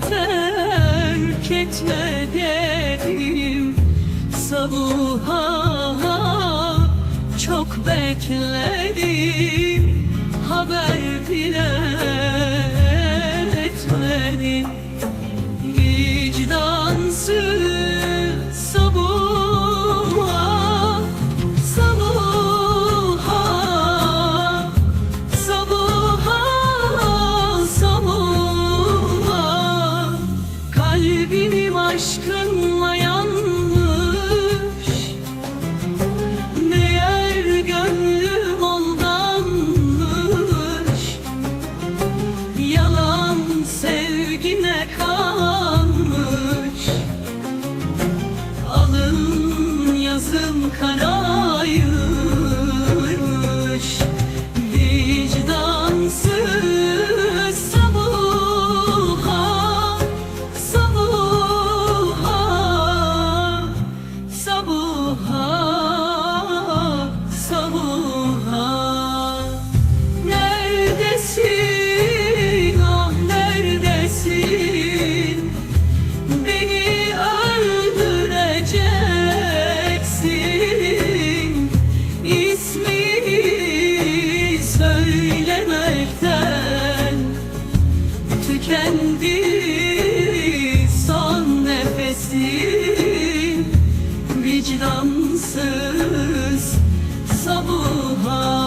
terk etme dedim. Sabuha çok bekledim. Haber bile etmedin Vicdansız zamanla yanlış. Meğer gönlüm aldanmış. Yalan sevgine kalmış. Alın yazım karar. tükendi son nefesim vicdansız sabuha